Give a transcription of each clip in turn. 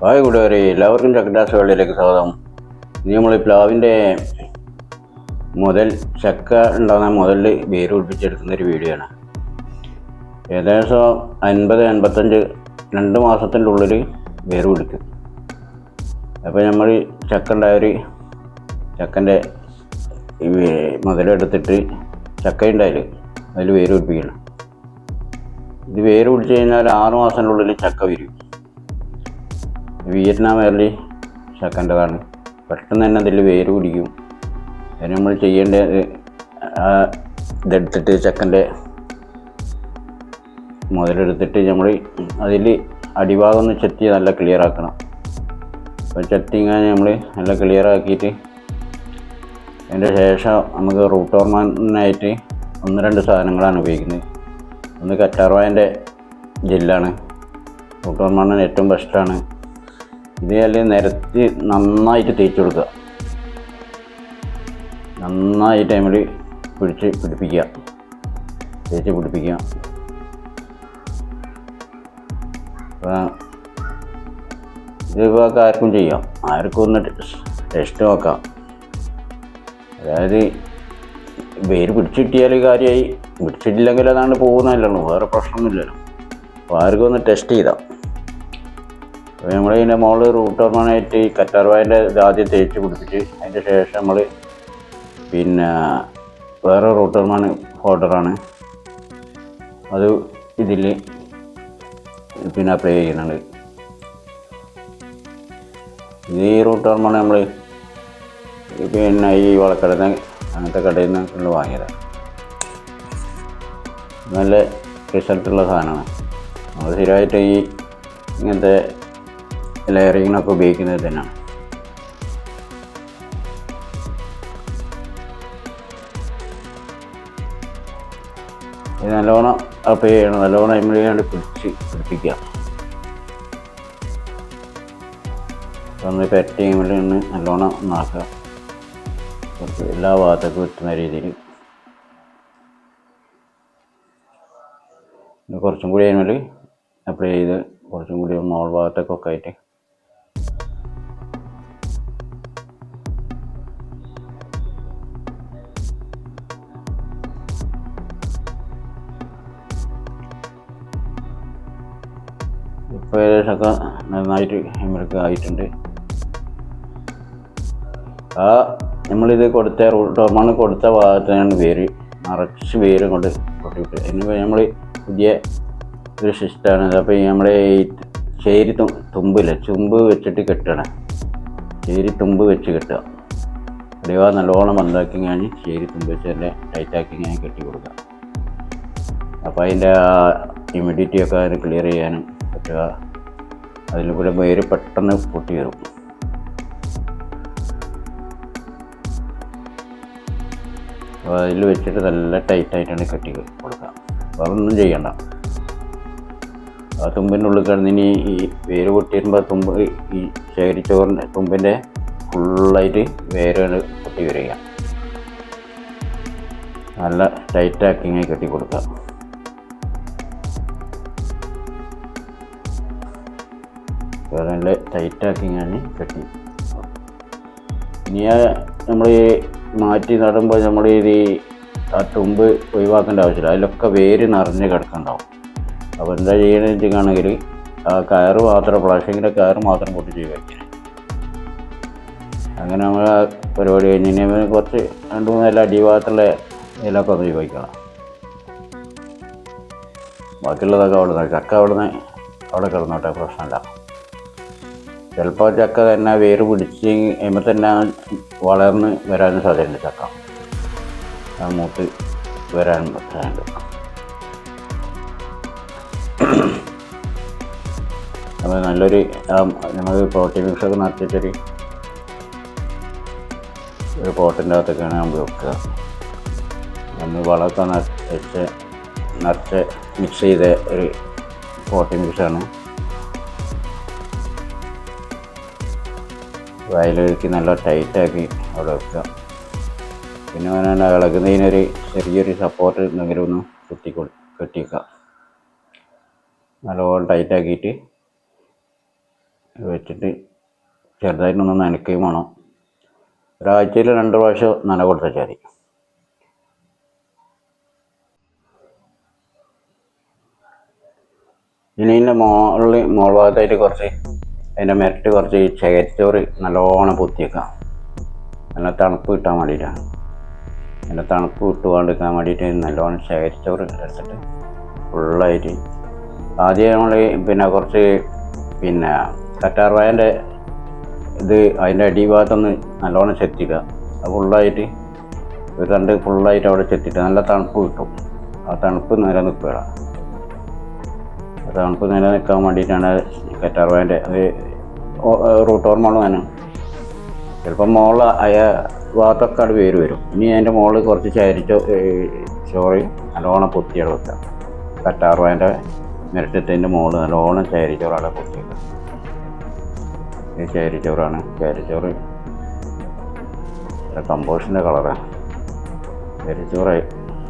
Hi കൂട്ടുകാരെ എല്ലാവർക്കും ചക്കഡാസ് വേൾഡിലേക്ക് സ്വാഗതം. ഇനി നമ്മൾ പ്ലാവിന്റെ മുതൽ ചക്ക ഉണ്ടാകുന്ന മുതലിൽ വേര് പിടിപ്പിച്ചെടുക്കുന്ന ഒരു വീഡിയോ ആണ് ഏകദേശം അൻപത് അൻപത്തഞ്ച് രണ്ട് മാസത്തിന്റെ ഉള്ളിൽ വേര് പിടിക്കും. അപ്പോൾ നമ്മൾ ചക്ക ഉണ്ടായ ഒരു ചക്കന്റെ മുതലെടുത്തിട്ട് ചക്ക ഉണ്ടായാൽ അതിൽ വേര് പിടിപ്പിക്കണം. ഇത് വേര് പിടിച്ച് കഴിഞ്ഞാൽ ആറ് മാസത്തിന്റെ ഉള്ളിൽ ചക്ക വരും വിയറ്റ്നാം എയർലി ചക്കന്റെതാണ് പെട്ടെന്ന് തന്നെ അതിൽ വേര് പിടിക്കും അതിന് നമ്മൾ ചെയ്യേണ്ടത് ഇതെടുത്തിട്ട് ചക്കന്റെ മുതലെടുത്തിട്ട് നമ്മൾ അതിൽ അടിഭാഗം ഒന്ന് ചെത്തി നല്ല ക്ലിയർ ആക്കണം. അപ്പോൾ ചെത്തിങ്ങാൻ നമ്മൾ നല്ല ക്ലിയർ ആക്കിയിട്ട് അതിന്റെ ശേഷം നമുക്ക് റൂട്ട് ഹോർമോണിനായിട്ട് ഒന്ന് രണ്ട് സാധനങ്ങളാണ് ഉപയോഗിക്കുന്നത്. ഒന്ന് കറ്റാർവായന്റെ ജെല്ലാണ് റൂട്ട് ഹോർമോണിന് ഏറ്റവും ബെസ്റ്റാണ് ഇത് അല്ലെങ്കിൽ നിരത്തി നന്നായിട്ട് തേച്ച് കൊടുക്കുക. നന്നായിട്ട് നമ്മൾ പിടിച്ച് പിടിപ്പിക്കുക. തേച്ച് പിടിപ്പിക്കുക. ഇതിപ്പോൾ ആർക്കും ചെയ്യാം. ആർക്കും ഒന്ന് ടെസ്റ്റ് നോക്കാം. അതായത് വേര് പിടിച്ചിട്ടിയാൽ കാര്യമായി പിടിച്ചിട്ടില്ലെങ്കിൽ അതാണ്ട് പോകുന്നതല്ലല്ലോ. വേറെ പ്രശ്നമൊന്നുമില്ലല്ലോ. അപ്പോൾ ആർക്കും ഒന്ന് ടെസ്റ്റ് ചെയ്താൽ അപ്പോൾ നമ്മൾ ഇതിന്റെ മുകളിൽ റൂട്ട് ഹോർമോണായിട്ട് ഈ കറ്റാർവായന്റെ ഇത് ആദ്യം തേച്ച് പിടിപ്പിച്ച് അതിന്റെ ശേഷം നമ്മൾ പിന്നെ വേറെ റൂട്ട് ഹോർമോൺ പൗഡറാണ് അത് ഇതിൽ പിന്നെ അപ്ലൈ ചെയ്യുന്നുണ്ട്. ഈ റൂട്ട് ഹോർമോൺ നമ്മൾ പിന്നെ ഈ വളക്കടന്ന് അങ്ങനത്തെ കടയിൽ നിന്ന് വാങ്ങിയത്. നല്ല റിസൾട്ടുള്ള സാധനമാണ്. നമ്മൾ സ്ഥിരമായിട്ട് ഈ ഇങ്ങനത്തെ ലെയറിങ്ങിനൊക്കെ ഉപയോഗിക്കുന്നത് തന്നെയാണ് ഇത് നല്ലോണം അപ്ലൈ ചെയ്യണം നല്ലോണം അയിമലിയാണ്ട് പിടിച്ച് പിടിപ്പിക്കുക ഒന്ന് പെറ്റ് ചെയ്യുമ്പോൾ നിന്ന് നല്ലോണം ഒന്നാക്കുക എല്ലാ ഭാഗത്തേക്കും എത്തുന്ന രീതിയിൽ കുറച്ചും കൂടി അതിനുള്ളിൽ അപ്ലൈ ചെയ്ത് കുറച്ചും കൂടി മോൾ ഭാഗത്തേക്കൊക്കെ ആയിട്ട് ഇപ്പോൾ നന്നായിട്ട് ഇവർക്ക് ആയിട്ടുണ്ട്. ആ നമ്മളിത് കൊടുത്ത റൂട്ട് ഹോർമോൺ കൊടുത്ത ഭാഗത്താണ് വേര് നിറച്ച് വേര് കൊണ്ട് കൊട്ടിയിട്ട് അതിന് നമ്മൾ പുതിയ ഒരു സിസ്റ്റമാണ് അപ്പോൾ നമ്മുടെ ഈ ചേരി തുമ്പില്ല? ചുമ്പ് വെച്ചിട്ട് കെട്ടണം. ചേരി തുമ്പ് വെച്ച് കെട്ടുക. അടിവാ നല്ലോണം മന്ദാക്കി കഴിഞ്ഞ് ചേരി തുമ്പ് വെച്ച് തന്നെ ടൈറ്റാക്കി ഞാൻ കെട്ടി കൊടുക്കുക. അപ്പോൾ അതിന്റെ ആ ഹ്യൂമിഡിറ്റി ഒക്കെ അതിന് ക്ലിയർ ചെയ്യാനും പറ്റുക അതിലൂടെ വേര് പെട്ടെന്ന് പൊട്ടി വരും. അപ്പോൾ അതിൽ വെച്ചിട്ട് നല്ല ടൈറ്റായിട്ടാണ് കെട്ടി കൊടുക്കുക. വേറൊന്നും ചെയ്യണ്ട. ആ തുമ്പിന്റെ ഉള്ളിൽ കിടന്ന് ഇനി ഈ വേര് പൊട്ടി വരുമ്പോൾ തുമ്പ് ഈ ശേഖരിച്ചോറിന്റെ തുമ്പിന്റെ ഫുള്ളായിട്ട് വേര് പൊട്ടി വരിക. നല്ല ടൈറ്റാക്കി ഇങ്ങനെ കെട്ടി കൊടുക്കുക. നല്ല ടൈറ്റാക്കി ഞാൻ കെട്ടി. ഇനി നമ്മൾ മാറ്റി നടുമ്പോൾ നമ്മൾ ഇത് ഈ ആ തുമ്പ് ഒഴിവാക്കേണ്ട ആവശ്യമില്ല. അതിലൊക്കെ വേര് നിറഞ്ഞ് കിടക്കുന്നുണ്ടാവും അപ്പോൾ എന്താ ചെയ്യണമെന്ന് വെച്ചിട്ടാണെങ്കിൽ ആ കയറ് മാത്രം പ്ലാസ്റ്റിക്കിന്റെ കയറ് മാത്രം പൊട്ടിച്ച് വയ്ക്കണം അങ്ങനെ നമ്മൾ ആ പരിപാടി കഴിഞ്ഞ് കുറച്ച് രണ്ട് മൂന്ന് ഇല അടിഭാഗത്തുള്ള ഇതിലൊക്കെ ഒന്ന് ചോദിക്കണം ബാക്കിയുള്ളതൊക്കെ അവിടെ നിന്ന് ചക്ക അവിടെ നിന്ന് അവിടെ കിടന്നോട്ടെ പ്രശ്നമില്ല. ചിലപ്പോൾ ചക്ക തന്നെ വേര് പിടിച്ച് കഴിയുമ്പോൾ തന്നെ വളർന്ന് വരാൻ സാധ്യതയുണ്ട് ചക്ക. മൂത്ത് വരാൻ സാധ്യത അപ്പോൾ നല്ലൊരു നമുക്ക് പ്രോട്ടീൻ മിക്സൊക്കെ നടത്തിയിട്ടൊരു ഒരു പോട്ടിന്റെ അകത്തൊക്കെയാണ് നമ്മൾ വെക്കുക. നമ്മൾ വളമൊക്കെ നിറച്ച് നിറച്ച് മിക്സ് ചെയ്ത ഒരു പോട്ടിൻ മിക്സാണ് വയലൊരുക്കി നല്ല ടൈറ്റാക്കി അവിടെ വെക്കുക. പിന്നെ പറഞ്ഞാൽ ഇളകുന്നതിനൊരു ചെറിയൊരു സപ്പോർട്ട് എന്തെങ്കിലും ഒന്ന് കുത്തി കൊടു കെട്ടിക്കുക നല്ലോണം ടൈറ്റാക്കിയിട്ട് വെച്ചിട്ട് ചെറുതായിട്ടൊന്ന് നനയ്ക്കുകയും വേണം. ഒരാഴ്ചയിൽ രണ്ട് പ്രാവശ്യം നന കൊടുത്താൽ ഇനി ഇതിന്റെ മോളിൽ മോൾ ഭാഗത്തായിട്ട് കുറച്ച് അതിന്റെ മെരട്ട് കുറച്ച് ചേറ്റോറി നല്ലോണം പൊത്തിയേക്കാം. നല്ല തണുപ്പ് കിട്ടാൻ വേണ്ടിയിട്ടാണ് നല്ല തണുപ്പ് കിട്ടുകൊണ്ടിരിക്കാൻ വേണ്ടിയിട്ട് നല്ലോണം ചേറ്റോറ് എടുത്തിട്ട് ഫുള്ളായിട്ട് ആദ്യം നമ്മൾ പിന്നെ കുറച്ച് പിന്നെ കറ്റാർവായന്റെ ഇത് അതിന്റെ അടിഭാഗത്തൊന്ന് നല്ലോണം ചെത്തിക്കുക അത് ഫുള്ളായിട്ട് ഒരു രണ്ട് ഫുള്ളായിട്ട് അവിടെ ചെത്തിയിട്ട് നല്ല തണുപ്പ് കിട്ടും. ആ തണുപ്പ് നിലനിൽക്കുക തണുപ്പ് നിലനിൽക്കാൻ വേണ്ടിയിട്ടാണ് കറ്റാർവായന്റെ അത് റൂട്ട് ഹോർമോൺ വേണം ചിലപ്പോൾ മുകളിൽ അയ ഭാഗത്തൊക്കെ അത് വേര് വരും. ഇനി അതിന്റെ മുകളിൽ കുറച്ച് ചരിച്ചോ ചോറി നല്ലോണം പൊത്തിയാണ് വെക്കാം. കറ്റാർവായന്റെ മിരട്ടത്തിന്റെ മുകളിൽ നല്ലോണം ചരിച്ചോറ് അവിടെ പൊത്തി വെക്കാം ഇത് ചരിച്ചോറാണ് കമ്പോസ്റ്റിന്റെ കളറാണ് ചേരിച്ചോറായി.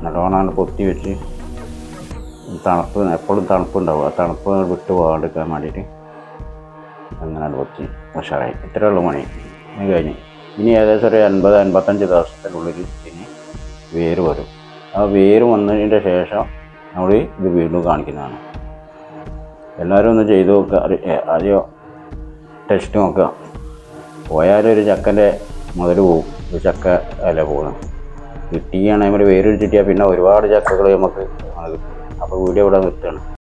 നല്ലോണം പൊത്തി വെച്ച് തണുപ്പ് എപ്പോഴും തണുപ്പുണ്ടാവും. ആ തണുപ്പ് വിട്ട് പോകാണ്ടിരിക്കാൻ വേണ്ടിയിട്ട് അങ്ങനെ പൊത്തി ഉഷാറായി. ഇത്രയേ ഉള്ളൂ മണി ഇത് കഴിഞ്ഞ്. ഇനി ഏകദേശം ഒരു അൻപത് അൻപത്തഞ്ച് ദിവസത്തിനുള്ളിൽ ഇനി വേര് വരും. ആ വേര് വന്നതിന്റെ ശേഷം നമ്മൾ ഇത് വീണ്ടും കാണിക്കുന്നതാണ്. എല്ലാവരും ഒന്ന് ചെയ്ത് നോക്കുക. ആദ്യം ടെസ്റ്റ് നോക്കുക. പോയാലും ഒരു ചക്കന്റെ മുതൽ പോവും. ഒരു ചക്ക അല്ല പോകുന്നത്? കിട്ടിയാണെങ്കിൽ വേര് കിട്ടിയാൽ പിന്നെ ഒരുപാട് ചക്കകൾ നമുക്ക് അപ്പോൾ വീഡിയോ ഇവിടെ നിർത്തുകയാണ്.